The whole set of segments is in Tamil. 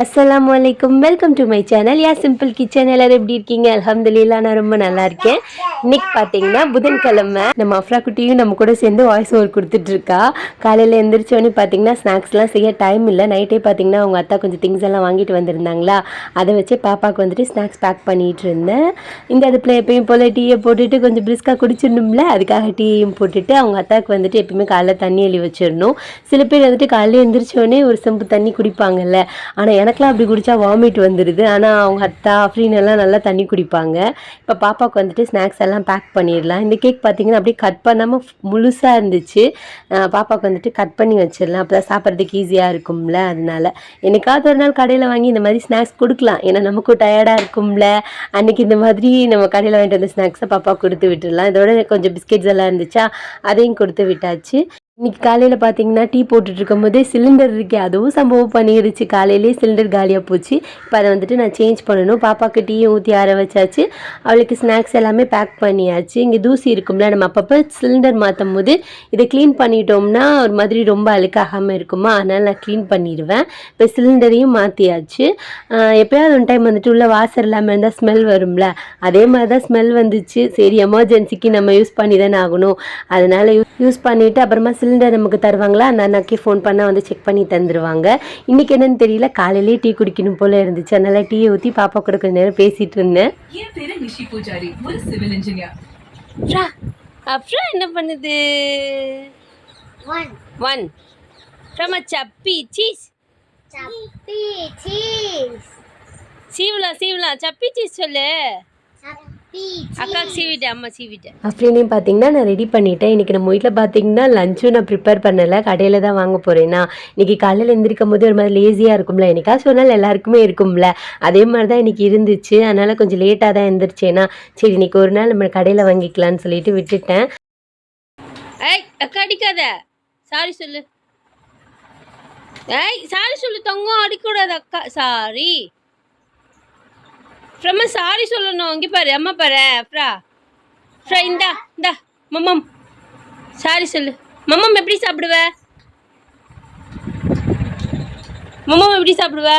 அஸ்லாம் வலைக்கம் வெல்கம் டு மை சேனல் யா சிம்பிள் கிச்சன் எல்லாரும் எப்படி இருக்கீங்க? அலமதுல்லா நான் ரொம்ப நல்லா இருக்கேன். இன்னைக்கு பார்த்தீங்கன்னா புதன்கிழமை. நம்ம அஃப்ரா குட்டியும் நம்ம கூட சேர்ந்து வாய்ஸ் ஓவர் கொடுத்துட்டு இருக்கா. காலையில் எந்திரிச்சோடனே பார்த்தீங்கன்னா ஸ்நாக்ஸ்லாம் செய்ய டைம் இல்லை. நைட்டே பார்த்தீங்கன்னா அவங்க அத்தா கொஞ்சம் திங்ஸ் எல்லாம் வாங்கிட்டு வந்திருந்தாங்களா? அதை வச்சு பாப்பாவுக்கு வந்துட்டு ஸ்நாக்ஸ் பேக் பண்ணிட்டு இருந்தேன். இந்த அடுப்பில் எப்பயும் போல் டீயை போட்டுட்டு கொஞ்சம் பிரிஸ்காக குடிச்சிடணும்ல. அதுக்காக டீயும் போட்டுட்டு அவங்க அத்தாவுக்கு வந்துட்டு எப்பயுமே காலைல தண்ணி எழுதி வச்சிடணும். சில பேர் வந்துட்டு காலையில் எந்திரிச்சோடனே ஒரு செம்பு தண்ணி குடிப்பாங்கல்ல. ஆனால் எனக்கெலாம் அப்படி குடித்தா வாமிட் வந்துடுது ஆனால் அவங்க அத்தா அப்படின்னு எல்லாம் நல்லா தண்ணி குடிப்பாங்க. இப்போ பாப்பாவுக்கு வந்துட்டு ஸ்நாக்ஸ் எல்லாம் பேக் பண்ணிடலாம். இந்த கேக் பார்த்தீங்கன்னா அப்படியே கட் பண்ணாமல் முழுசாக இருந்துச்சு. பாப்பாவுக்கு வந்துட்டு கட் பண்ணி வச்சிடலாம். அப்போ தான் சாப்பிட்றதுக்கு ஈஸியாக இருக்கும்ல அதனால. என்னைக்காவது ஒரு நாள் கடையில் வாங்கி இந்த மாதிரி ஸ்நாக்ஸ் கொடுக்கலாம். ஏன்னா நமக்கும் டயர்டாக இருக்கும்ல. அன்றைக்கி இந்த மாதிரி நம்ம கடையில் வாங்கிட்டு வந்த ஸ்நாக்ஸை பாப்பா கொடுத்து விட்டுடலாம். இதோட கொஞ்சம் பிஸ்கெட்ஸ் எல்லாம் இருந்துச்சா அதையும் கொடுத்து விட்டாச்சு. இன்னைக்கு காலையில் பார்த்தீங்கன்னா டீ போட்டுட்டு இருக்கும்போதே சிலிண்டர் இருக்கே அதுவும் சம்பவம் பண்ணிடுச்சு காலையிலேயே சிலிண்டர் காலியாக போச்சு. இப்போ அதை வந்துட்டு நான் சேஞ்ச் பண்ணணும். பாப்பாவுக்கு டீயும் ஊற்றி ஆற வச்சாச்சு. அவளுக்கு ஸ்நாக்ஸ் எல்லாமே பேக் பண்ணியாச்சு. இங்கே தூசி இருக்கும்ல நம்ம அப்பப்போ சிலிண்டர் மாற்றும் போது இதை க்ளீன் பண்ணிட்டோம்னா ஒரு மாதிரி ரொம்ப அழுக்காகாமல் இருக்குமா? அதனால் நான் க்ளீன் பண்ணிடுவேன். இப்போ சிலிண்டரையும் மாற்றியாச்சு எப்போயாவது ஒன் டைம் வந்துட்டு உள்ள வாசர் இல்லாமல் இருந்தால் ஸ்மெல் வரும்ல. அதே மாதிரி தான் ஸ்மெல் வந்துச்சு. சரி எமர்ஜென்சிக்கு நம்ம யூஸ் பண்ணி தானே ஆகணும். அதனால யூஸ் பண்ணிவிட்டு அப்புறமா சிலிண்டர் நமக்கு தருவாங்களா? அந்த அண்ணாக்கே ஃபோன் பண்ணால் வந்து செக் பண்ணி தந்துடுவாங்க இன்றைக்கி என்னன்னு தெரியல காலையிலேயே டீ குடிக்கணும் போல் இருந்துச்சு. அதனால் டீயை ஊற்றி பாப்பா கூட கொஞ்ச நேரம் பேசிகிட்டு இருந்தேன். சிவில் அப்புறம் என்ன பண்ணுது. One from a chappy cheese Chappy cheese. சீவலாம் சீவலாம் சப்பி சீஸ் சொல்லு Chappy அக்காக்கு சீவிட்டேன் அம்மா சீவிட்டேன் அப்படின்னு பார்த்தீங்கன்னா நான் ரெடி பண்ணிட்டேன். இன்றைக்கி நம்ம வீட்டில் பார்த்தீங்கன்னா லஞ்சும் நான் ப்ரிப்பேர் பண்ணலை. கடையில் தான் வாங்க போகிறேன்னா இன்றைக்கி காலையில் எந்திரிக்கும் போது ஒரு மாதிரி லேசியாக இருக்கும்ல. என்னைக்கா சொன்னால் எல்லாருக்குமே இருக்கும்ல. அதே மாதிரி தான் இன்றைக்கி இருந்துச்சு. அதனால் கொஞ்சம் லேட்டாக தான் எந்திரிச்சேன்னா சரி இன்றைக்கி ஒரு நாள் நம்ம கடையில் வாங்கிக்கலாம்னு சொல்லிட்டு விட்டுட்டேன். ஏய் அக்கா அடிக்காத. சாரி சொல்லு. ஏய் சாரி சொல்லு. தங்கம் அடிக்கூடாது அக்கா. சாரி ஃப்ரம்மா சாரி சொல்லணும். இங்கே பாரு அம்மா பாரு அப்ரா அப்ரா இந்தா இந்தா மம்மம். சாரி சொல்லு. மம்மம் எப்படி சாப்பிடுவ? மம்மம் எப்படி சாப்பிடுவ?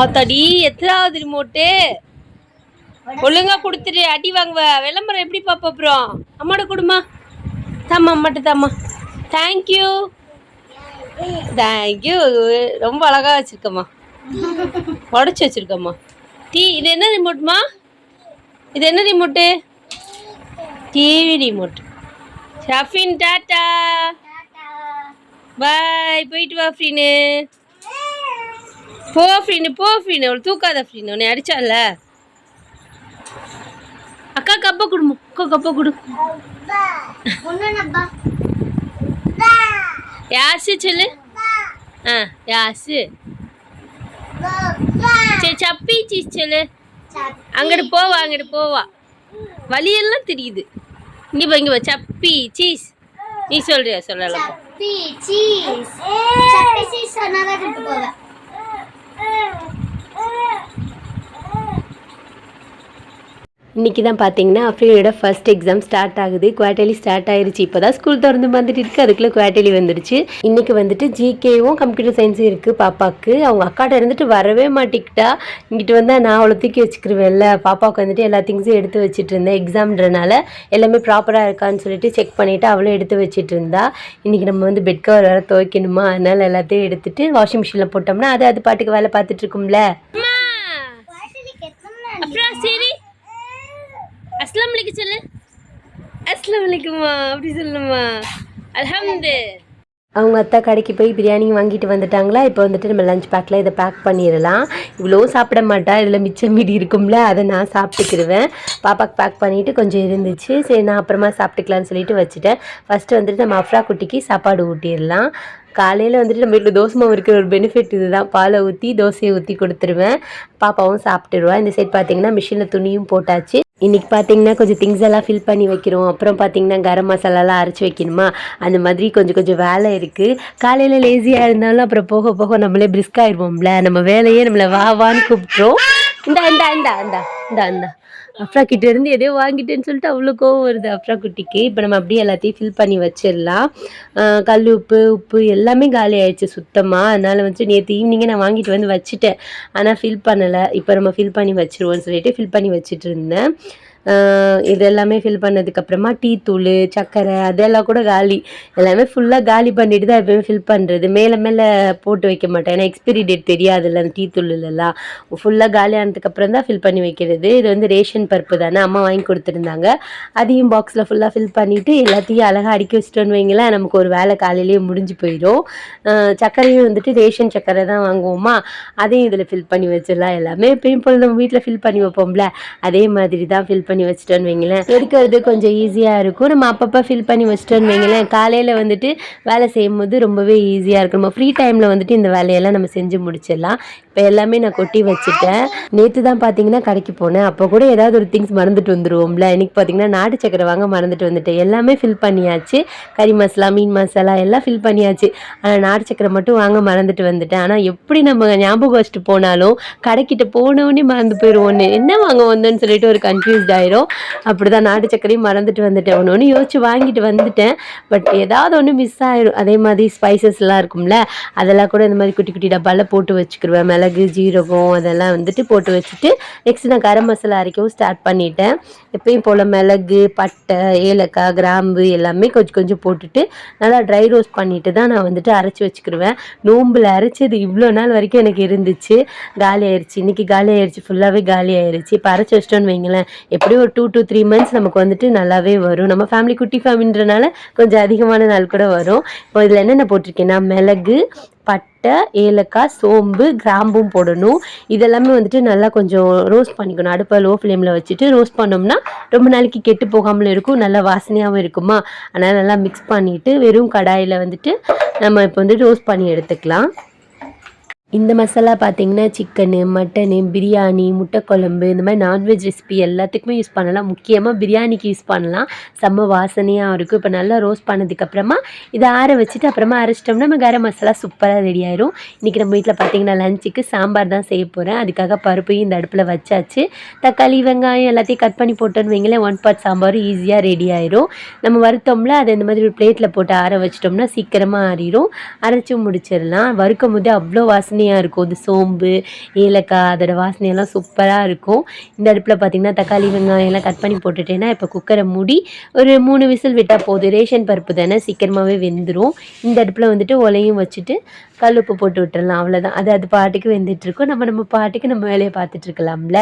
ஆத்தாடி எத்தனாவது ரிமோட்டு ஒழுங்கா கொடுத்துட்டு அடி வாங்குவ. விளம்பரம் எப்படி பாப்ப அப்புறம்? அம்மாட்ட கொடுமா. தாம்மா அம்மாட்ட தாம்மா. தேங்க்யூ தேங்க்யூ ரொம்ப அழகா வச்சிருக்கம்மா. உடச்சி வச்சிருக்கம்மா. டீ இது என்ன ரிமோட்மா இது என்ன ரிமோட்டு டிவி ரிமோட் ஷஃபின் டாட்டா. பாய் போயிட்டு வா ஃப்ரீனு. போ ஃப்ரீனு போ ஃப்ரீனு. அவள் தூக்காத ஃப்ரீனு. உன்னை அடிச்சால அக்கா கப்பா கொடுமா அக்கா கப்பா கொடு. யாசு சொல்லு. ஆ யாசு. சரி சப்பி சீஸ் சொல்லு. அங்கிட்டு போவா அங்கிட்டு போவா. வழியெல்லாம் தெரியுது. இங்கே போ இங்கே போ. சப்பி சீஸ் நீ சொல்றியா சொல்லலாம். Chappy cheese. சொன்னாதான் போவேன். இன்னைக்கு தான் பார்த்தீங்கன்னா அஃப்ரீனோட ஃபர்ஸ்ட் எக்ஸாம் ஸ்டார்ட் ஆகுது. குவார்டர்லி ஸ்டார்ட் ஆயிருச்சு. இப்போ தான் ஸ்கூல் திறந்து வந்துட்டு இருக்கு. அதுக்குள்ளே குவார்டர்லி வந்துடுச்சு இன்னைக்கு வந்துட்டு ஜிகேவும் கம்ப்யூட்டர் சயின்ஸும் இருக்குது பாப்பாவுக்கு அவங்க அக்காட்ட இருந்துட்டு வரவே மாட்டிக்கிட்டா. இங்கிட்டு வந்தால் நான் அவளை தூக்கி வச்சுக்கிருவேன்ல. பாப்பாவுக்கு வந்துட்டு எல்லா திங்ஸும் எடுத்து வச்சுட்டு இருந்தேன். எக்ஸாம்ன்றனால எல்லாமே ப்ராப்பராக இருக்கான்னு சொல்லிட்டு செக் பண்ணிவிட்டு அவளும் எடுத்து வச்சுட்டு இருந்தா. இன்னைக்கு நம்ம வந்து பெட் கவர் வேறு துவைக்கணுமா? அதனால எல்லாத்தையும் எடுத்துட்டு வாஷிங் மிஷினில் போட்டோம்னா அது அது பாட்டுக்கு வேலை பார்த்துட்டு இருக்கும்ல. அப்புறம் சரி. அஸ்லாம் வலைக்கும் சொல்லு. அஸ்லாம் வலைக்குமா அப்படி சொல்லுமா அல்ஹம்து. அவங்க அத்தா கடைக்கு போய் பிரியாணி வாங்கிட்டு வந்துட்டாங்களா? இப்போ வந்துட்டு நம்ம லஞ்ச் பேக்கில் இதை பேக் பண்ணிடலாம். இவ்வளோ சாப்பிட மாட்டா. இதில் மிச்சம் மீதி இருக்கும்ல அதை நான் சாப்பிட்டுக்கிருவேன். பாப்பாக்கு பேக் பண்ணிவிட்டு கொஞ்சம் இருந்துச்சு. சரி நான் அப்புறமா சாப்பிட்டுக்கலான்னு சொல்லிட்டு வச்சுட்டேன். ஃபஸ்ட்டு வந்துட்டு நம்ம அஃப்ரா குட்டிக்கு சாப்பாடு ஊட்டிடலாம். காலையில் வந்துட்டு நம்ம வீட்டில் தோசை மாவு இருக்கிற ஒரு பெனிஃபிட் இதுதான். பாலை ஊற்றி தோசையை ஊற்றி கொடுத்துருவேன். பாப்பாவும் சாப்பிட்டுருவா. இந்த சைட் பார்த்தீங்கன்னா மிஷினில் துணியும் போட்டாச்சு. இன்றைக்கி பார்த்தீங்கன்னா கொஞ்சம் திங்ஸ் எல்லாம் ஃபில் பண்ணி வைக்கிறோம். அப்புறம் பார்த்தீங்கன்னா கரம் மசாலாலாம் அரைச்சி வைக்கணுமா? அந்த மாதிரி கொஞ்சம் கொஞ்சம் வேலை இருக்குது காலையில் லேசியாக இருந்தாலும் அப்புறம் போக போக நம்மளே பிரிஸ்க் ஆயிடுவோம்ல. நம்ம வேலையே நம்மளை வா வான்னு கூப்பிட்றோம் இந்தா இந்தா இந்தா இந்தா இந்தா இந்தா. அப்ரா கிட்ட இருந்து எதையோ வாங்கிட்டேன்னு சொல்லிட்டு அவ்வளோ கோவம் வருது அப்ரா குட்டிக்கு. இப்போ நம்ம அப்படியே எல்லாத்தையும் ஃபில் பண்ணி வச்சிடலாம். கல் உப்பு உப்பு எல்லாமே காலி ஆயிடுச்சு சுத்தமாக அதனால் வந்து நேற்று ஈவினிங்கே நான் வாங்கிட்டு வந்து வச்சுட்டேன். ஆனால் ஃபில் பண்ணலை. இப்போ நம்ம ஃபில் பண்ணி வச்சிருவோம்னு சொல்லிட்டு ஃபில் பண்ணி வச்சுட்டு இருந்தேன். இது எல்லாமே ஃபில் பண்ணதுக்கப்புறமா டீ தூள் சர்க்கரை அதெல்லாம் கூட காலி. எல்லாமே ஃபுல்லாக காலி பண்ணிட்டு தான் எப்பவுமே ஃபில் பண்ணுறது மேலே மேலே போட்டு வைக்க மாட்டேன். ஏன்னா எக்ஸ்பிரி டேட் தெரியாதுல்ல அந்த டீ தூள்லலாம். ஃபுல்லாக காலி ஆனதுக்கப்புறம் தான் ஃபில் பண்ணி வைக்கிறது. இது வந்து ரேஷன் பருப்பு தானே. அம்மா வாங்கி கொடுத்துருந்தாங்க. அதையும் பாக்ஸில் ஃபுல்லாக ஃபில் பண்ணிவிட்டு எல்லாத்தையும் அழகாக அடுக்கி வச்சிட்டோன்னு வைங்களேன். நமக்கு ஒரு வேலை காலையிலேயே முடிஞ்சு போயிடும். சர்க்கரையும் வந்துட்டு ரேஷன் சர்க்கரை தான் வாங்குவோமா? அதையும் இதில் ஃபில் பண்ணி வச்சிடலாம். எல்லாமே எப்பயும் போல் நம்ம வீட்டில் ஃபில் பண்ணி வைப்போம்ல. அதே மாதிரி தான் ஃபில் பண்ணி வச்சுட்டோன்னு வைங்களேன். எடுக்கிறது கொஞ்சம் ஈஸியாக இருக்கும். நம்ம அப்பப்போ ஃபில் பண்ணி வச்சிட்டோன்னு வைங்களேன். காலையில் வந்துட்டு வேலை செய்யும் போது ரொம்பவே ஈஸியாக இருக்கும். நம்ம ஃப்ரீ டைமில் வந்துட்டு இந்த வேலையெல்லாம் நம்ம செஞ்சு முடிச்சிடலாம். இப்போ எல்லாமே நான் கொட்டி வச்சுட்டேன். நேற்று தான் பார்த்தீங்கன்னா கடைக்கு போனேன். அப்போ கூட ஏதாவது ஒரு திங்ஸ் மறந்துட்டு வந்துருவோம்ல. இன்னைக்கு பார்த்தீங்கன்னா நாட்டு சக்கரை வாங்க மறந்துட்டு வந்துட்டேன். எல்லாமே ஃபில் பண்ணியாச்சு. கறி மசாலா மீன் மசாலா எல்லாம் ஃபில் பண்ணியாச்சு. ஆனால் நாட்டு சக்கரை மட்டும் வாங்க மறந்துட்டு வந்துட்டேன். ஆனால் எப்படி நம்ம ஞாபகம் வச்சுட்டு போனாலும் கடைக்கிட்ட போனவொடனே மறந்து போயிடும் ஒன்று என்ன வாங்க வந்தோன்னு சொல்லிட்டு ஒரு கன்ஃபியூஸ்ட் ஆயிரும். அப்படிதான் நாட்டு சக்கரையும் மறந்துட்டு வந்துட்டேன். ஒன்று ஒன்று யோசிச்சு வாங்கிட்டு வந்துட்டேன். பட் ஏதாவது ஒன்று மிஸ் ஆயிடும் அதே மாதிரி ஸ்பைசஸ்லாம் இருக்கும்ல. அதெல்லாம் கூட இந்த மாதிரி குட்டி குட்டி டப்பாவில் போட்டு வச்சுக்கிடுவேன் மிளகு ஜீரகம் அதெல்லாம் வந்துட்டு போட்டு வச்சுட்டு நெக்ஸ்ட் நான் கரம் மசாலா அரைக்கவும் ஸ்டார்ட் பண்ணிட்டேன். எப்பயும் போல் மிளகு பட்டை ஏலக்காய் கிராம்பு எல்லாமே கொஞ்சம் கொஞ்சம் போட்டுட்டு நல்லா ட்ரை ரோஸ்ட் பண்ணிட்டு தான் நான் வந்துட்டு அரைச்சி வச்சுக்கிடுவேன் நோம்பில் அரைச்சது இவ்வளோ நாள் வரைக்கும் எனக்கு இருந்துச்சு. காலி ஆயிடுச்சு இன்றைக்கி காலி ஆயிடுச்சு ஃபுல்லாகவே காலி ஆயிடுச்சு இப்போ அரைச்சி வச்சிட்டோன்னு வைங்களேன். எப்படியும் ஒரு டூ டூ த்ரீ மந்த்ஸ் நமக்கு வந்துட்டு நல்லாவே வரும். நம்ம ஃபேமிலி குட்டி ஃபேமிலின்றனால கொஞ்சம் அதிகமான நாள் கூட வரும். இப்போ இதில் என்னென்ன போட்டிருக்கேன்னா மிளகு பட்டை ஏலக்காய் சோம்பு கிராம்பும் போடணும். இதெல்லாமே வந்துட்டு நல்லா கொஞ்சம் ரோஸ்ட் பண்ணிக்கணும். அடுப்பை லோ ஃப்ளேமில் வச்சுட்டு ரோஸ்ட் பண்ணோம்னா ரொம்ப நாளைக்கு கெட்டு போகாமலும் இருக்கும். நல்லா வாசனையாகவும் இருக்குமா? அதனால் நல்லா மிக்ஸ் பண்ணிவிட்டு வெறும் கடாயில் வந்துட்டு நம்ம இப்போ வந்து ரோஸ்ட் பண்ணி எடுத்துக்கலாம். இந்த மசாலா பார்த்தீங்கன்னா சிக்கனு மட்டனு பிரியாணி முட்டைக்குழம்பு இந்த மாதிரி நான்வெஜ் ரெசிபி எல்லாத்துக்குமே யூஸ் பண்ணலாம். முக்கியமாக பிரியாணிக்கு யூஸ் பண்ணலாம். செம்ம வாசனையாக இருக்கும். இப்போ நல்லா ரோஸ்ட் பண்ணதுக்கப்புறமா இதை ஆற வச்சுட்டு அப்புறமா அரைச்சிட்டோம்னா நம்ம கரம் மசாலா சூப்பராக ரெடி ஆயிரும். இன்றைக்கி நம்ம வீட்டில் பார்த்தீங்கன்னா லஞ்சுக்கு சாம்பார் தான் செய்ய போகிறேன் அதுக்காக பருப்பையும் இந்த அடுப்பில் வச்சாச்சு. தக்காளி வெங்காயம் எல்லாத்தையும் கட் பண்ணி போட்டோன்னு வைங்களேன் ஒன் பார்ட் சாம்பாரும் ஈஸியாக ரெடி ஆயிரும். நம்ம வறுத்தோம்ல அதை இந்த மாதிரி ஒரு பிளேட்டில் போட்டு ஆற வச்சிட்டோம்னா சீக்கிரமாக ஆறிடும் அரைச்சி முடிச்சிடலாம். வறுக்கும் போது அவ்வளோ வாசனையாக இருக்கும். இந்த சோம்பு ஏலக்காய் அதோடய வாசனையெல்லாம் சூப்பராக இருக்கும். இந்த அடுப்பில் பார்த்தீங்கன்னா தக்காளி வெங்காயம் எல்லாம் கட் பண்ணி போட்டுட்டேன்னா இப்போ குக்கரை மூடி ஒரு மூணு விசில் விட்டால் போதும். ரேஷன் பருப்பு தானே சீக்கிரமாகவே வெந்துடும் இந்த அடுப்பில் வந்துட்டு ஒலையும் வச்சுட்டு கல் உப்பு போட்டு விட்டுறலாம். அவ்வளோதான் அது அது பாட்டுக்கு வெந்துட்டுருக்கும் நம்ம நம்ம பாட்டுக்கு நம்ம வேலையை பார்த்துட்ருக்கலாம்ல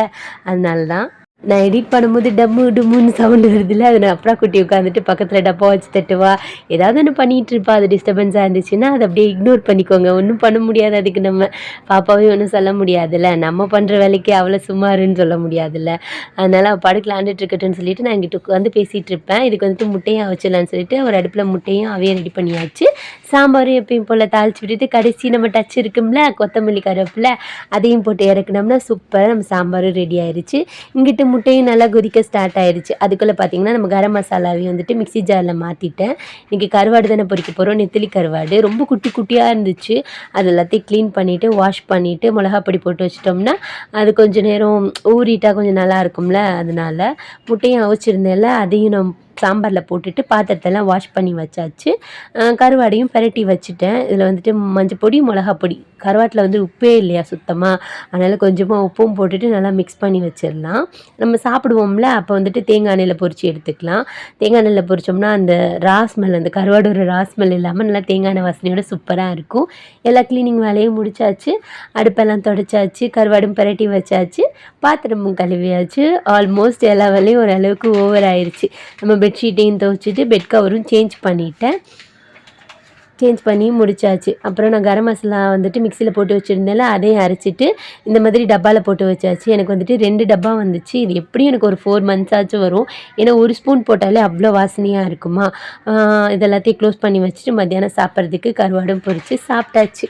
அதனால தான் நான் எடிட் பண்ணும்போது டம்மு டும்முன்னு சவுண்டு வருதுல்ல அதை நான் அப்புறம் குட்டி உட்காந்துட்டு பக்கத்தில் டப்பா வச்சு தட்டுவா. ஏதாவது ஒன்று பண்ணிகிட்டு இருப்பா அது டிஸ்டர்பன்ஸாக இருந்துச்சுன்னா அதை அப்படியே இக்னோர் பண்ணிக்கோங்க. ஒன்றும் பண்ண முடியாது அதுக்கு நம்ம. பாப்பாவே ஒன்றும் சொல்ல முடியாதுல்ல. நம்ம பண்ணுற வேலைக்கு அவ்வளோ சுமாருன்னு சொல்ல முடியாதுல்ல. அதனால் அவள் படுக்கல ஆண்டுட்டு இருக்கட்டும்னு சொல்லிட்டு நான் இங்கிட்ட உட்காந்து பேசிகிட்டு இருப்பேன். இதுக்கு வந்துட்டு முட்டையும் வச்சிடலான்னு சொல்லிட்டு ஒரு அடுப்பில் முட்டையும் அவையும் ரெடி பண்ணியாச்சு. சாம்பாரும் எப்பயும் போல் தாளிச்சு விட்டுட்டு கடைசி நம்ம டச் இருக்கும்ல கொத்தமல்லி கருவேப்பில் அதையும் போட்டு இறக்குனோம்னா சூப்பராக நம்ம சாம்பாரும் ரெடி ஆயிடுச்சு இங்கிட்டு முட்டையும் நல்லா கொதிக்க ஸ்டார்ட் ஆயிடுச்சு அதுக்குள்ளே பார்த்தீங்கன்னா நம்ம கரம் மசாலாவையும் வந்துட்டு மிக்ஸி ஜாரில் மாற்றிட்டேன் இன்றைக்கி கருவாடு தானே பொறிக்க போகிறோம் நெத்திலி கருவாடு. ரொம்ப குட்டி குட்டியாக இருந்துச்சு. அது எல்லாத்தையும் க்ளீன் பண்ணிவிட்டு வாஷ் பண்ணிவிட்டு மிளகா பொடி போட்டு வச்சிட்டோம்னா அது கொஞ்சம் நேரம் ஊறிட்டா கொஞ்சம் நல்லா இருக்கும்ல. அதனால முட்டையும் அவிச்சிருந்தேன்ல. அதையும் நம்ம சாம்பாரில் போட்டுட்டு பாத்திரத்தெல்லாம் வாஷ் பண்ணி வச்சாச்சு. கருவாடையும் பெரட்டி வச்சுட்டேன். இதில் வந்துட்டு மஞ்சள் பொடி மிளகா பொடி. கருவாட்டில் வந்து உப்பே இல்லையா சுத்தமாக அதனால் கொஞ்சமாக உப்பும் போட்டுட்டு நல்லா மிக்ஸ் பண்ணி வச்சிடலாம். நம்ம சாப்பிடுவோம்ல அப்போ வந்துட்டு தேங்காய் எண்ணெயில் பொறிச்சு எடுத்துக்கலாம். தேங்காய் எண்ணெயில் பொரிச்சோம்னா அந்த ரா ஸ்மெல் அந்த கருவாடோட ரா ஸ்மெல் இல்லாமல் நல்லா தேங்காய் எண்ணெய் வாசனையோட சூப்பராக இருக்கும். எல்லா க்ளீனிங் வேலையும் முடிச்சாச்சு. அடுப்பெல்லாம் தொடச்சாச்சு. கருவாடும் பெரட்டி வச்சாச்சு. பாத்திரமும் கழுவியாச்சு. ஆல்மோஸ்ட் எல்லா வேலையும் ஓரளவுக்கு ஓவர் ஆயிடுச்சு நம்ம பெட்ஷீட்டையும் துவைச்சிட்டு பெட் கவரும் சேஞ்ச் பண்ணிட்டேன். சேஞ்ச் பண்ணி முடிச்சாச்சு. அப்புறம் நான் கரம் மசாலா வந்துட்டு மிக்சியில் போட்டு வச்சுருந்தேன்ல அதையும் அரைச்சிட்டு இந்த மாதிரி டப்பாவில் போட்டு வச்சாச்சு. எனக்கு வந்துட்டு ரெண்டு டப்பா வந்துச்சு. இது எப்படியும் எனக்கு ஒரு ஃபோர் மந்த்ஸ் ஆச்சும் வரும். ஏன்னா ஒரு ஸ்பூன் போட்டாலே அவ்வளோ வாசனையாக இருக்குமா? இதெல்லாத்தையும் இது எல்லாத்தையும் க்ளோஸ் பண்ணி வச்சுட்டு மத்தியானம் சாப்பிட்றதுக்கு கருவாடும் பொறிச்சு சாப்பிட்டாச்சு.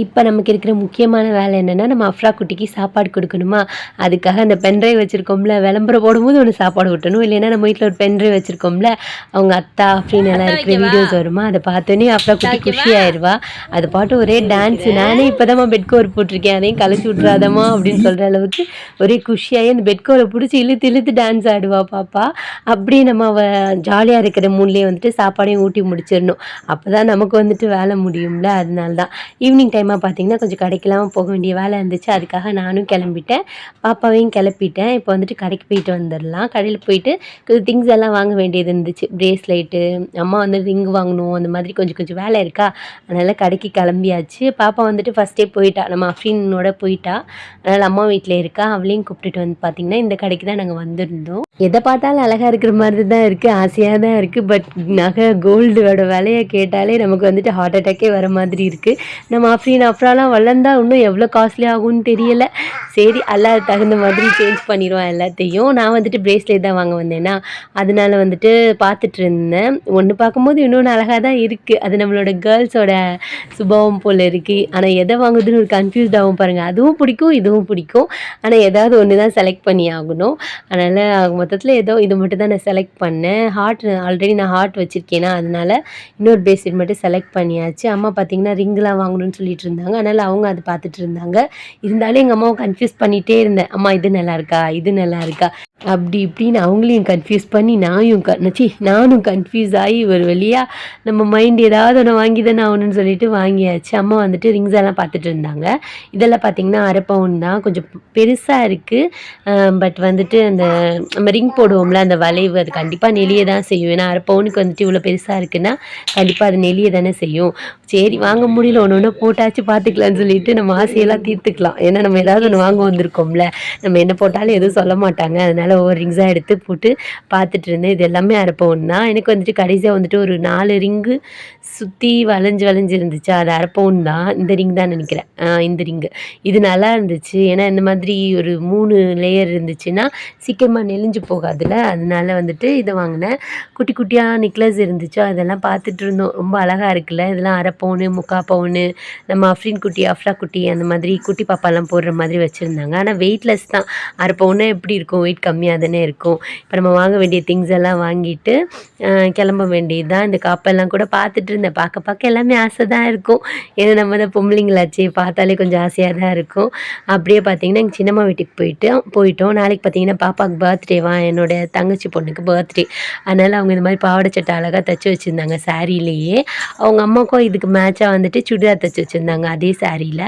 இப்போ நமக்கு இருக்கிற முக்கியமான வேலை என்னென்னா நம்ம அஃப்ரா குட்டிக்கு சாப்பாடு கொடுக்கணுமா? அதுக்காக அந்த பென்ட்ரைவ் வச்சுருக்கோம்ல விளம்பரம் போடும்போது ஒன்று சாப்பாடு ஊட்டணும். இல்லைன்னா நம்ம வீட்டில் ஒரு பென்ட்ரைவ் வச்சுருக்கோம்ல அவங்க அத்தா அப்படின்னு எல்லாம் இருக்கிற வீடியோஸ் வருமா? அதை பார்த்தோன்னே அஃப்ரா குட்டி குஷி ஆயிடுவா அது பாட்டு ஒரே டான்ஸ் நானே இப்போ தான் பெட் கவர் போட்டிருக்கேன். அதையும் கலைச்சி விட்றாதம்மா அப்படின்னு சொல்கிற அளவுக்கு ஒரே குஷியாகி அந்த பெட் கவரை பிடிச்சி இழுத்து இழுத்து டான்ஸ் ஆடுவா பாப்பா. அப்படியே நம்ம ஜாலியாக இருக்கிற மூண்லேயே வந்துட்டு சாப்பாடையும் ஊட்டி முடிச்சிடணும். அப்போ தான் நமக்கு வந்துட்டு வேலை முடியும்ல அதனால தான் ஈவினிங் டைமாக பார்த்தீங்கன்னா கொஞ்சம் கடைக்கெல்லாம் போக வேண்டிய வேலை இருந்துச்சு. அதுக்காக நானும் கிளம்பிட்டேன். பாப்பாவையும் கிளப்பிட்டேன். இப்போ வந்துட்டு கடைக்கு போயிட்டு வந்துடலாம். கடையில் போயிட்டு கொஞ்சம் திங்ஸ் எல்லாம் வாங்க வேண்டியது இருந்துச்சு. ப்ரேஸ்லைட்டு அம்மா வந்து ரிங் வாங்கணும். அந்த மாதிரி கொஞ்சம் கொஞ்சம் வேலை இருக்கா? அதனால் கடைக்கு கிளம்பியாச்சு. பாப்பா வந்துட்டு ஃபஸ்ட்டே போயிட்டா. நம்ம அஃப்ரீனோட போயிட்டா. அதனால் அம்மா வீட்டில் இருக்கா? அவளையும் கூப்பிட்டுட்டு வந்து பார்த்தீங்கன்னா இந்த கடைக்கு தான் நாங்கள் வந்திருந்தோம். எதை பார்த்தாலும் அழகாக இருக்கிற மாதிரி தான் இருக்குது ஆசையாக தான் இருக்குது பட் நகை கோல்டோட விலையை கேட்டாலே நமக்கு வந்துட்டு ஹார்ட் அட்டாக்கே வர மாதிரி இருக்குது நம்ம அஃப்ரீன் அஃப்ராலாம் வளர்ந்தா இன்னும் எவ்வளோ காஸ்ட்லி ஆகும்னு தெரியல. சரி எல்லாம் தகுந்த மாதிரி சேஞ்ச் பண்ணிடுவோம் எல்லாத்தையும். நான் வந்துட்டு பிரேஸ்லெட் தான் வாங்க வந்தேன்னா அதனால வந்துட்டு பார்த்துட்டு இருந்தேன். ஒன்று பார்க்கும்போது இன்னொன்று அழகாக தான் இருக்குது அது நம்மளோட கேர்ள்ஸோட சுபாவம் போல் இருக்குது ஆனால் எதை வாங்குதுன்னு ஒரு கன்ஃபியூஸ்ட் ஆகும் பாருங்கள் அதுவும் பிடிக்கும் இதுவும் பிடிக்கும். ஆனால் ஏதாவது ஒன்று தான் செலக்ட் பண்ணி ஆகணும். அதனால் மொத்தத்தில் ஏதோ இது மட்டும் தான் நான் செலக்ட் பண்ணேன். ஹார்ட் ஆல்ரெடி நான் ஹார்ட் வச்சுருக்கேனா அதனால இன்னொரு பேஸ்லெட் மட்டும் செலக்ட் பண்ணியாச்சு. அம்மா பார்த்தீங்கன்னா ரிங்லாம் வாங்கணும்னு சொல்லிட்டு இருந்தாங்க அதனால் அவங்க அது பார்த்துட்டு இருந்தாங்க. இருந்தாலும் எங்கள் அம்மாவை கன்ஃபியூஸ் பண்ணிகிட்டே இருந்தேன். அம்மா இது நல்லா இருக்கா? இது நல்லா இருக்கா? அப்படி இப்படின்னு அவங்களையும் கன்ஃபியூஸ் பண்ணி நானும் கண்ணச்சி நானும் கன்ஃபியூஸ் ஆகி ஒரு வழியாக நம்ம மைண்ட் ஏதாவது ஒன்று வாங்கி தானே ஆகணும்னு சொல்லிட்டு வாங்கியாச்சு. அம்மா வந்துட்டு ரிங்ஸ் எல்லாம் பார்த்துட்டு இருந்தாங்க. இதெல்லாம் பார்த்தீங்கன்னா அரை பவுன் தான். கொஞ்சம் பெருசாக இருக்குது பட் வந்துட்டு அந்த நம்ம ரிங் போடுவோம்ல அந்த வளைவு அது கண்டிப்பாக நெளிய தான் செய்யும். ஏன்னா அரை பவுனுக்கு வந்துட்டு இவ்வளோ பெருசாக இருக்குன்னா கண்டிப்பாக அது நெளிய தானே செய்யும். சரி வாங்க முடியல. ஒன்று ஒன்று போட்டாச்சு பார்த்துக்கலாம்னு சொல்லிட்டு நம்ம ஆசையெல்லாம் தீர்த்துக்கலாம். ஏன்னா நம்ம ஏதாவது ஒன்று வாங்க வந்திருக்கோம்ல. நம்ம என்ன போட்டாலும் எதுவும் சொல்ல மாட்டாங்க. அதனால் ஒவ்வொரு ரிங்ஸாக எடுத்து போட்டு பார்த்துட்டு இருந்தேன். இது எல்லாமே அரை பவுன் தான் எனக்கு வந்துட்டு கடைசியாக வந்துட்டு ஒரு நாலு ரிங்கு சுற்றி வளைஞ்சு வளைஞ்சு இருந்துச்சு. அது அரை பவுன் தான் இந்த ரிங் தான் நினைக்கிறேன். இந்த ரிங்கு இது நல்லா இருந்துச்சு. ஏன்னா இந்த மாதிரி ஒரு மூணு லேயர் இருந்துச்சுன்னா சீக்கிரமாக நெளிஞ்சு போகாதுல்ல. அதனால வந்துட்டு இதை வாங்கினேன். குட்டி குட்டியாக நெக்லஸ் இருந்துச்சோ அதெல்லாம் பார்த்துட்டு இருந்தோம். ரொம்ப அழகாக இருக்குல்ல. இதெல்லாம் அரை பவுனு முக்கா பவுனு நம்ம அஃப்ரின் குட்டி அஃப்ரா குட்டி அந்த மாதிரி குட்டி பாப்பாலாம் போடுற மாதிரி வச்சுருந்தாங்க. ஆனால் வெயிட்லெஸ் தான். அரை எப்படி இருக்கும்? வெயிட் கம்மியாக தானே இருக்கும். இப்போ நம்ம வாங்க வேண்டிய திங்ஸ் எல்லாம் வாங்கிட்டு கிளம்ப வேண்டியது தான் இந்த காப்பெல்லாம் கூட பார்த்துட்டு இருந்தேன். பார்க்க பார்க்க எல்லாமே ஆசை தான் இருக்கும். ஏன்னா நம்ம தான் பொம்பளைங்களாச்சு பார்த்தாலே கொஞ்சம் ஆசையாக தான் இருக்கும். அப்படியே பார்த்தீங்கன்னா எங்கள் சின்னம்மா வீட்டுக்கு போயிட்டு போயிட்டோம். நாளைக்கு பார்த்தீங்கன்னா பாப்பாவுக்கு பர்த்டேவா என்னோட தங்கச்சி பொண்ணுக்கு பர்த்டே அதனால் அவங்க இந்த மாதிரி பாவாடை சட்டை அழகாக தைச்சி வச்சுருந்தாங்க சாரிலேயே அவங்க அம்மாவுக்கும் இதுக்கு மேட்சாக வந்துட்டு சுடிதார் தைச்சி வச்சுருந்தாங்க அதே சாரியில்.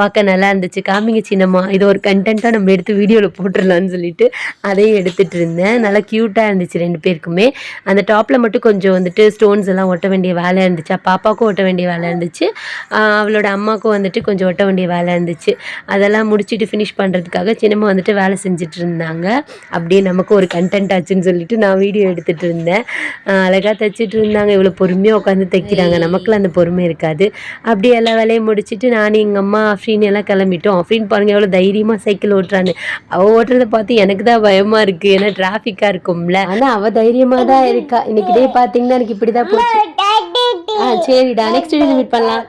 பார்க்க நல்லா இருந்துச்சு. காமிங்க சின்னம்மா. இது ஒரு கண்டென்ட்டாக நம்ம எடுத்து வீடியோவில் போட்டுடலாம்னு சொல்லிட்டு அதையும் எடுத்துகிட்டு இருந்தேன் நல்லா க்யூட்டாக இருந்துச்சு ரெண்டு பேருக்குமே. அந்த டாப்பில் மட்டும் கொஞ்சம் வந்துட்டு ஸ்டோன்ஸ் எல்லாம் ஒட்ட வேண்டிய வேலை இருந்துச்சு. பாப்பாவுக்கும் ஒட்ட வேண்டிய வேலை இருந்துச்சு. அவளோட அம்மாவுக்கும் வந்துட்டு கொஞ்சம் ஒட்ட வேண்டிய வேலை இருந்துச்சு. அதெல்லாம் முடிச்சுட்டு ஃபினிஷ் பண்ணுறதுக்காக சின்னம்மா வந்துட்டு வேலை செஞ்சுட்டு இருந்தாங்க அப்படியே நமக்கு ஒரு கண்டென்ட் ஆச்சுன்னு சொல்லிட்டு நான் வீடியோ எடுத்துகிட்டு இருந்தேன் அழகாக தைச்சிட்டு இருந்தாங்க இவ்வளோ பொறுமையாக உட்காந்து தைக்கிறாங்க. நமக்குலாம் அந்த பொறுமை இருக்காது. அப்படியே எல்லா வேலையும் முடிச்சுட்டு நானும் எங்கள் அம்மா அஃப்ரீன் எல்லாம் கிளம்பிட்டோம். அஃப்ரீன் பாருங்கள் எவ்வளோ தைரியமாக சைக்கிள் ஓட்டுறான்னு. அவள் ஓட்டுறதை பார்த்து எனக்கு தான் பயமாக இருக்குது ஏன்னா டிராஃபிக்காக இருக்கும்ல. ஆனால் அவள் தைரியமாக தான் இருக்கா. இன்னைக்கு டே பார்த்தீங்கன்னா எனக்கு இப்படி தான் போச்சு ஆ சரிடா. நெக்ஸ்ட் வீடியோ மீட் பண்ணலாம்.